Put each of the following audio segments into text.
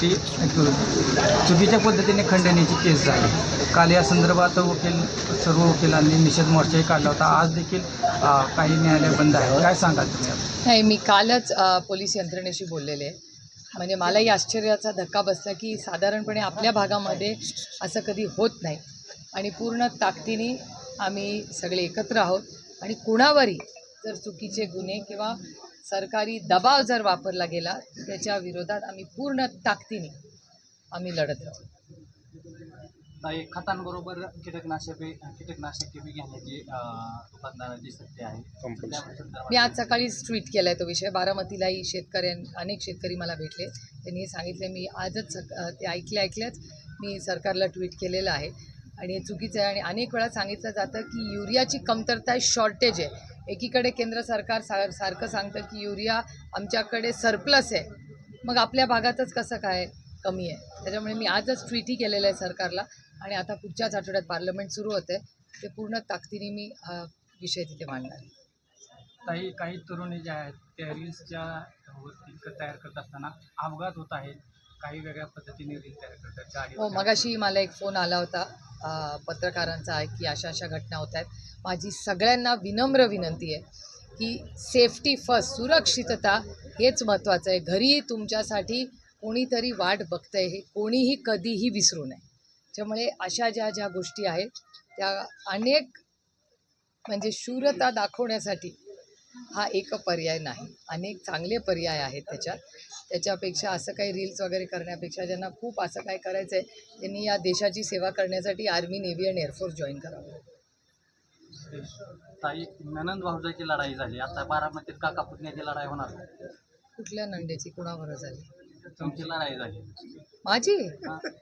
ती चुकीच्या पद्धतीने खंडणीची केस झाली. काल या संदर्भात वकील सर्व वकिलांनी निषेध मोर्चाही काढला होता. आज देखील काही न्यायालय बंद आहे. काय सांगाल तुम्ही? नाही मी कालच पोलीस यंत्रणेशी बोललेले आहे. म्हणजे मलाही आश्चर्याचा धक्का बसला की साधारणपणे आपल्या भागामध्ये असं कधी होत नाही. आणि पूर्ण ताकदीने आम्ही सगळे एकत्र आहोत. आणि कुणावरही जर चुकीचे गुन्हे किंवा सरकारी दबाव जर वापरला गेला त्याच्या विरोधात आम्ही पूर्ण ताकदीने आम्ही लढत राहू. खतांबरोबर कीटकनाशके कीटकनाशके बी घेण्याची अं, दुकानदाराची सत्य आहे मी आज सकाळीच ट्विट केला आहे तो विषय. बारामतीलाही शेतकऱ्यां अनेक शेतकरी मला भेटले. त्यांनी सांगितले मी आजच सक अ, ते ऐकल्या ऐकल्याच मी सरकारला ट्विट केलेलं आहे. आणि हे चुकीचं आहे. आणि अनेक वेळा सांगितलं जातं की युरियाची कमतरता आहे शॉर्टेज आहे. एकीकडे केंद्र सरकार सा सारखं सांगतं की युरिया आमच्याकडे सरप्लस आहे. मग आपल्या भागातच कसं काय कमी आहे? त्याच्यामुळे मी आजच ट्विटही केलेलं आहे सरकारला आणि आता पुढच्याच आठवड्यात पार्लमेंट सुरू होते. ते पूर्ण ताकदीने मी हा विषय तिथे मांडणार आहे. काही काही तरुणी ज्या आहेत त्या रील्सच्या वरती तयार करत असताना अपघात होत आहेत. काही वेगळ्या पद्धतीने रील तयार करतात गाडी हो मगाशी मला एक फोन आला होता अ, पत्रकारांचा आहे की अशा अशा घटना होत आहेत. माझी सगळ्यांना विनम्र विनंती आहे की सेफ्टी फर्स्ट सुरक्षितता हेच महत्त्वाचं आहे. घरी तुमच्यासाठी कोणीतरी वाट बघतंय हे कोणीही कधीही विसरू नये. त्यामुळे अशा ज्या ज्या गोष्टी आहेत त्या अनेक म्हणजे शूरता दाखवण्यासाठी हा एक पर्याय नाही. अनेक चांगले पर्याय आहेत त्याच्यात. त्याच्यापेक्षा असं काही रील्स वगैरे करण्यापेक्षा ज्यांना खूप असं काय करायचं आहे त्यांनी या देशाची सेवा करण्यासाठी आर्मी नेव्ही आणि एअरफोर्स जॉईन करावं. ताई ननंद भाऊजाची लढाई झाली. आता बारामतीत काका पुतण्याची लढाई होणार. कुठल्या नंदेची? कुणावर झाली? तुमची लढाई झाली. माझी?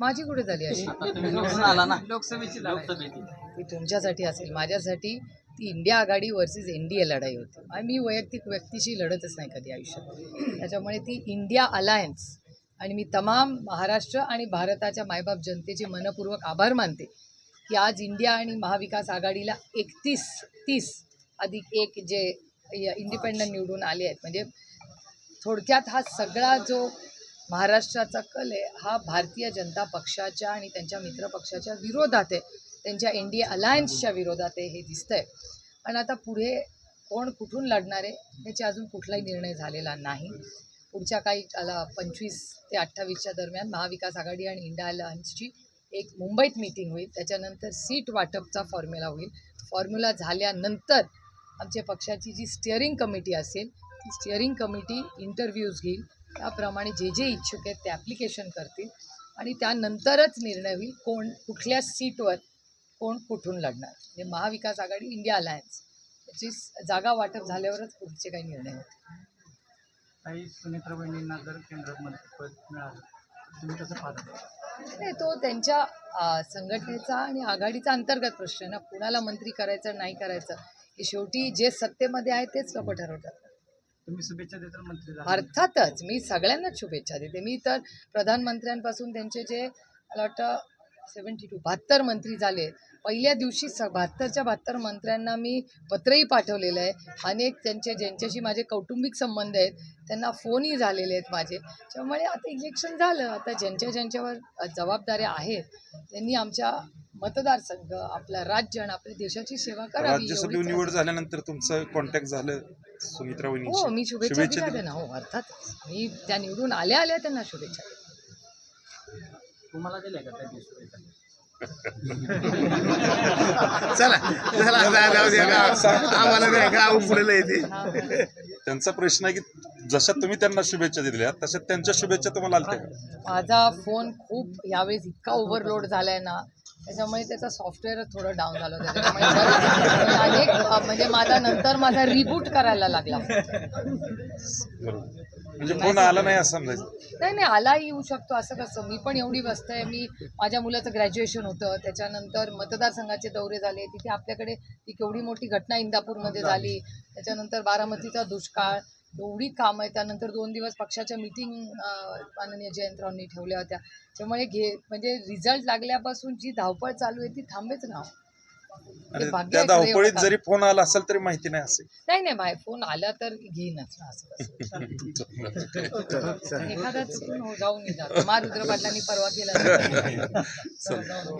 माझी कुठे झाली अशी आता तुम्ही निवडून आला ना. लोकसभेची लोकसभेची. ती तुमच्यासाठी असेल. माझ्यासाठी ती इंडिया आघाडी वर्सेस एन डी ए लढाई होती. आणि मी वैयक्तिक व्यक्तीशी लढतच नाही कधी आयुष्यात. त्याच्यामुळे ती इंडिया अलायन्स आणि मी तमाम महाराष्ट्र आणि भारताच्या मायबाप जनतेचे मनपूर्वक आभार मानते की आज इंडिया आणि महाविकास आघाडीला एकतीस तीस अधिक एक जे इंडिपेंडंट निवडून आले आहेत. म्हणजे थोडक्यात हा सगळा जो महाराष्ट्राचा कल आहे हा भारतीय जनता पक्षाच्या आणि त्यांच्या मित्र पक्षाच्या विरोधात आहे. त्यांच्या एन डी ए अलायन्सच्या विरोधात आहे हे दिसतंय. पण आता पुढे कोण कुठून लढणार आहे याचे अजून कुठलाही निर्णय झालेला नाही. पुढच्या काही आला पंचवीस ते अठ्ठावीसच्या दरम्यान महाविकास आघाडी आणि इंडिया अलायन्सची एक मुंबईत मीटिंग होईल. त्याच्यानंतर सीट वाटपचा फॉर्म्युला होईल. फॉर्म्युला झाल्यानंतर आमच्या पक्षाची जी स्टिअरिंग कमिटी असेल ती स्टिअरिंग कमिटी इंटरव्ह्यूज घेईल. त्याप्रमाणे जे जे इच्छुक आहेत ते ॲप्लिकेशन करतील. आणि त्यानंतरच निर्णय होईल कोण कुठल्या सीटवर कोण कुठून लढणार म्हणजे महाविकास आघाडी इंडिया अलायन्स. याची जागा वाटप झाल्यावरच पुढचे काही निर्णय होतील. काही सुनेत्रा बहिणींना जर केंद्रात मंत्रिपद मिळालं तुम्ही कसं पाहता? नाही तो त्यांच्या संघटनेचा आणि आघाडीचा अंतर्गत प्रश्न आहे ना. कुणाला मंत्री करायचं नाही करायचं? हे शेवटी जे सत्तेमध्ये आहे तेच लोक ठरवतात. तुम्ही शुभेच्छा देताल मंत्री झाले अर्थातच मी सगळ्यांनाच शुभेच्छा देते. मी तर प्रधानमंत्र्यांपासून त्यांचे जे मला वाटतं सेवन्टी टू. बहात्तर मंत्री झाले. पहिल्या दिवशी स बहात्तरच्या बहात्तर मंत्र्यांना मी पत्रही पाठवलेलं आहे. अनेक त्यांचे ज्यांच्याशी माझे कौटुंबिक संबंध आहेत त्यांना फोनही झालेले आहेत माझे. त्यामुळे आता इलेक्शन झालं. आता ज्यांच्या ज्यांच्यावर जबाबदाऱ्या आहेत त्यांनी आमच्या मतदारसंघ आपलं राज्य आणि आपल्या देशाची सेवा करावी राज्यसभेवर एवढीच निवड झाल्यानंतर तुमचं कॉन्टॅक्ट झालं सुमित्रा हो मी शुभेच्छा दिल्या दिल्या. त्यांना हो अर्थात मी त्या निवडून आल्या आल्या त्यांना शुभेच्छा दिल्या. तुम्हाला दिल्या का त्या दिवशी चला चला जा- जाऊ द्या गाव. आम्हाला काय गाव पुढे येते त्यांचा प्रश्न आहे की जशा तुम्ही त्यांना शुभेच्छा दिल्या तशा त्यांच्या शुभेच्छा तुम्हाला आलत्या का? माझा फोन खूप यावेळेस इतका ओव्हरलोड झालाय ना त्याच्यामुळे त्याचं सॉफ्टवेअर थोडं डाऊन झालं त्याच्यामुळे अनेक म्हणजे माझा नंतर माझा रिबूट करायला लागला. म्हणजे फोन आला नाही असं समजायचं? नाही नाही आलाही येऊ शकतो असं कसं? मी पण एवढी व्यस्त आहे. मी माझ्या मुलाचं ग्रॅज्युएशन होतं. त्याच्यानंतर मतदारसंघाचे दौरे झाले. तिथे आपल्याकडे ती केवढी मोठी घटना इंदापूरमध्ये झाली. त्याच्यानंतर बारामतीचा दुष्काळ. एवढी कामं आहे त्यानंतर दोन दिवस पक्षाच्या मिटिंग माननीय जयंतरावांनी ठेवल्या होत्या. त्यामुळे घे म्हणजे रिझल्ट लागल्यापासून जी धावपळ चालू आहे ती थांबेच ना. हे त्या धावपळीत एवढं जरी फोन आला असेल तरी माहिती नाही असेल नाही नाही माझा फोन आला तर घेईनच ना असं कसं. एखादा चुकून हो- जाऊन येतात महारुद्र पाटलांनी परवा केला.